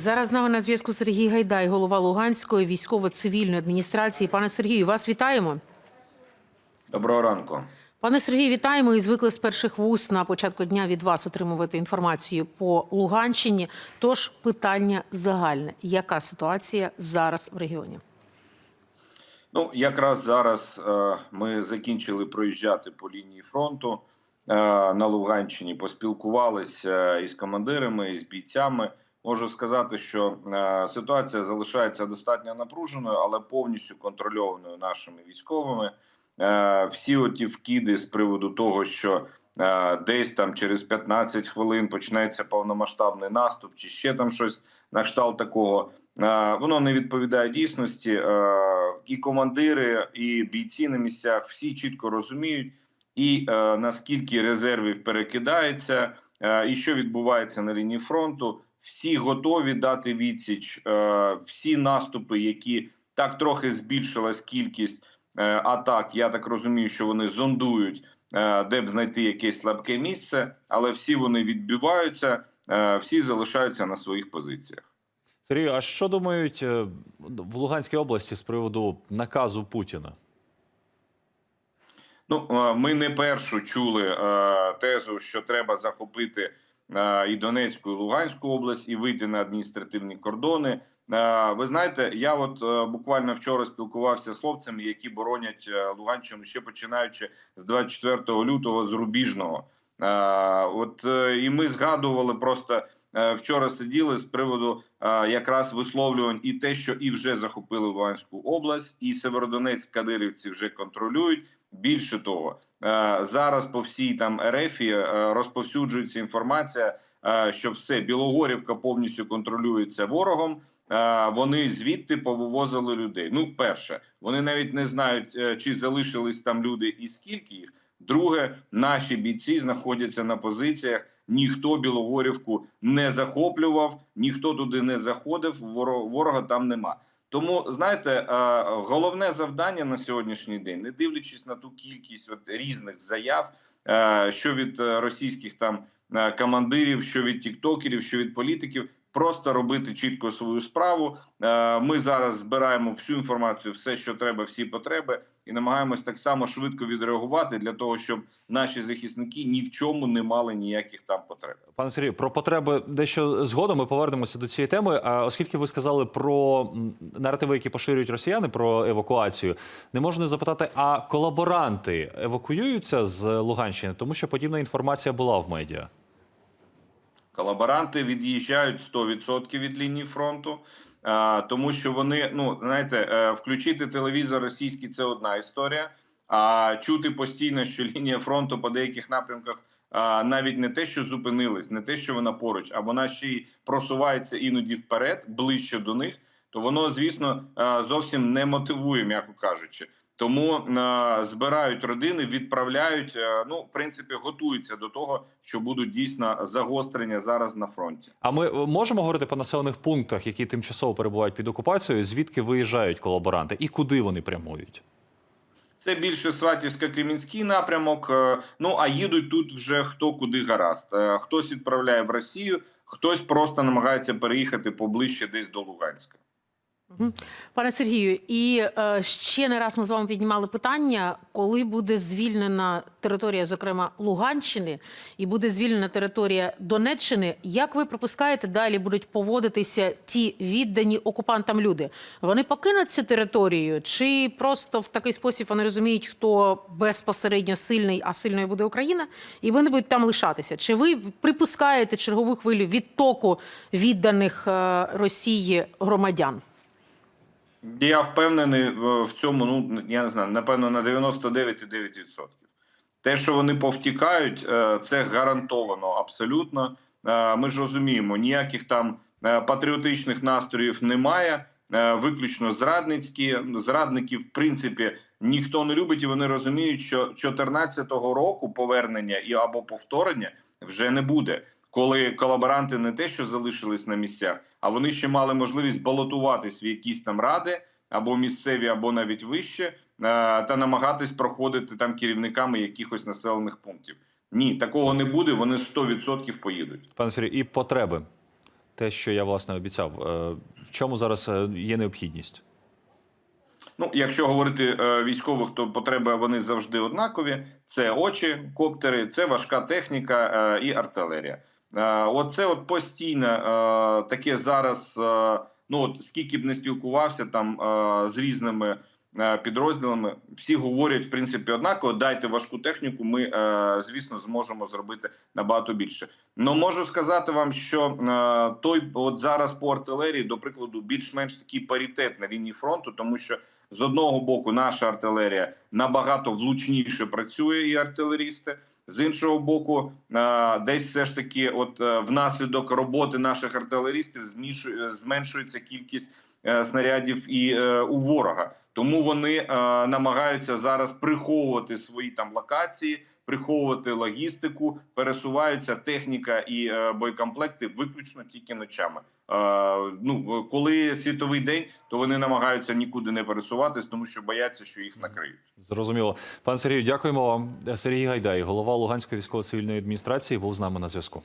Зараз з нами на зв'язку Сергій Гайдай, голова Луганської військово-цивільної адміністрації. Пане Сергію, вас вітаємо. Доброго ранку. Пане Сергію, вітаємо і звикли з перших вуст на початку дня від вас отримувати інформацію по Луганщині. Тож питання загальне: яка ситуація зараз в регіоні? Ну якраз зараз е, ми закінчили проїжджати по лінії фронту е, на Луганщині. Поспілкувалися із командирами, із бійцями. Можу сказати, що е, ситуація залишається достатньо напруженою, але повністю контрольованою нашими військовими. Е, всі оті вкиди з приводу того, що е, десь там через 15 хвилин почнеться повномасштабний наступ, чи ще там щось на кшталт такого. Воно не відповідає дійсності. І командири, і бійці на місцях всі чітко розуміють, і наскільки резервів перекидається, і що відбувається на лінії фронту. Всі готові дати відсіч. Е, всі наступи, які так трохи збільшилась кількість е, атак. Я так розумію, що вони зондують, е, де б знайти якесь слабке місце, але всі вони відбиваються, е, всі залишаються на своїх позиціях. Сергію, а що думають е, в Луганській області з приводу наказу Путіна? Ну, е, ми не першу чули е, тезу, що треба захопити е, і Донецьку, і Луганську область, і вийти на адміністративні кордони. Ви знаєте, я от буквально вчора спілкувався з хлопцями, які боронять Луганщину ще починаючи з 24 лютого з Рубіжного. Е, от е, і ми згадували просто е, вчора сиділи з приводу якраз висловлювань і те, що і вже захопили Луганську область, і Северодонецьк кадирівці вже контролюють. Більше того, зараз по всій там РФі е, розповсюджується інформація, що все Білогорівка повністю контролюється ворогом. Вони звідти повивозили людей. Ну, перше, вони навіть не знають, чи залишились там люди і скільки їх. Друге, наші бійці знаходяться на позиціях. Ніхто Білогорівку не захоплював, ніхто туди не заходив. воро- Ворога там нема. Тому знаєте, е, головне завдання на сьогоднішній день, не дивлячись на ту кількість от різних заяв, е, що від е, російських там командирів, що від тіктокерів, що від політиків, просто робити чітко свою справу. Е, Ми зараз збираємо всю інформацію, все, що треба, всі потреби, і намагаємось так само швидко відреагувати для того, щоб наші захисники ні в чому не мали ніяких там потреб. Пане Сергію, про потреби дещо згодом ми повернемося до цієї теми. А оскільки ви сказали про наративи, які поширюють росіяни про евакуацію, не можна запитати, а колаборанти евакуюються з Луганщини, тому що подібна інформація була в медіа. Колаборанти від'їжджають 100% від лінії фронту, тому що вони, ну знаєте, е, включити телевізор російський це одна історія. А чути постійно, що лінія фронту по деяких напрямках навіть не те, що зупинилась, не те, що вона поруч, а вона ще й просувається іноді вперед, ближче до них. То воно, звісно, зовсім не мотивує, м'яко кажучи. Тому е, збирають родини, відправляють. е, ну, в принципі, готуються до того, що будуть дійсно загострення зараз на фронті. А ми е, можемо говорити по населених пунктах, які тимчасово перебувають під окупацією, звідки виїжджають колаборанти і куди вони прямують? Це більше Сватівсько-Кремінський напрямок. е, Ну а їдуть тут вже хто куди гаразд. Хтось відправляє в Росію, хтось просто намагається переїхати поближче десь до Луганська. Пане Сергію, і е, ще не раз ми з вами піднімали питання, коли буде звільнена територія, зокрема Луганщини, і буде звільнена територія Донеччини. Як ви припускаєте, далі будуть поводитися ті віддані окупантам люди? Вони покинуть цю територію, чи просто в такий спосіб вони розуміють, хто безпосередньо сильний, а сильною буде Україна, і вони будуть там лишатися? Чи ви припускаєте чергову хвилю відтоку відданих е, Росії громадян? Я впевнений е, в цьому. Ну я не знаю, напевно, на 99,9%. Те, що вони повтікають, е, це гарантовано абсолютно. Е, Ми ж розуміємо, ніяких там патріотичних настроїв немає. Виключно зрадницькі зрадників, в принципі, ніхто не любить, і вони розуміють, що 2014 року повернення і або повторення вже не буде. Коли колаборанти не те, що залишились на місцях, а вони ще мали можливість балотуватись в якісь там ради або місцеві, або навіть вище, е, та намагатись проходити там керівниками якихось населених пунктів. Ні, такого не буде. Вони 100% поїдуть. Пане Сергію, і потреби те, що я власне обіцяв. Е, В чому зараз е, є необхідність? Ну, якщо говорити е, військових, то потреби вони завжди однакові: це очі, коптери, це важка техніка е, і артилерія. Е, оце от постійно е, таке зараз. Е, ну от скільки б не спілкувався там з різними підрозділами, всі говорять в принципі однаково. Дайте важку техніку. Ми е, звісно зможемо зробити набагато більше. Ну можу сказати вам, що е, той от зараз по артилерії, до прикладу, більш-менш такий паритет на лінії фронту, тому що з одного боку наша артилерія набагато влучніше працює, і артилерісти. З іншого боку, е, десь все ж таки, от е, внаслідок роботи наших артилерістів, зменшується кількість е, снарядів і е, у ворога. Тому вони е, намагаються зараз приховувати свої там локації, приховувати логістику, пересуваються техніка і е, боєкомплекти виключно тільки ночами. Е, ну коли світовий день, то вони намагаються нікуди не пересуватись, тому що бояться, що їх накриють. Зрозуміло. Пан Сергію, дякуємо вам. Сергій Гайдай, голова Луганської військово-цивільної адміністрації, був з нами на зв'язку.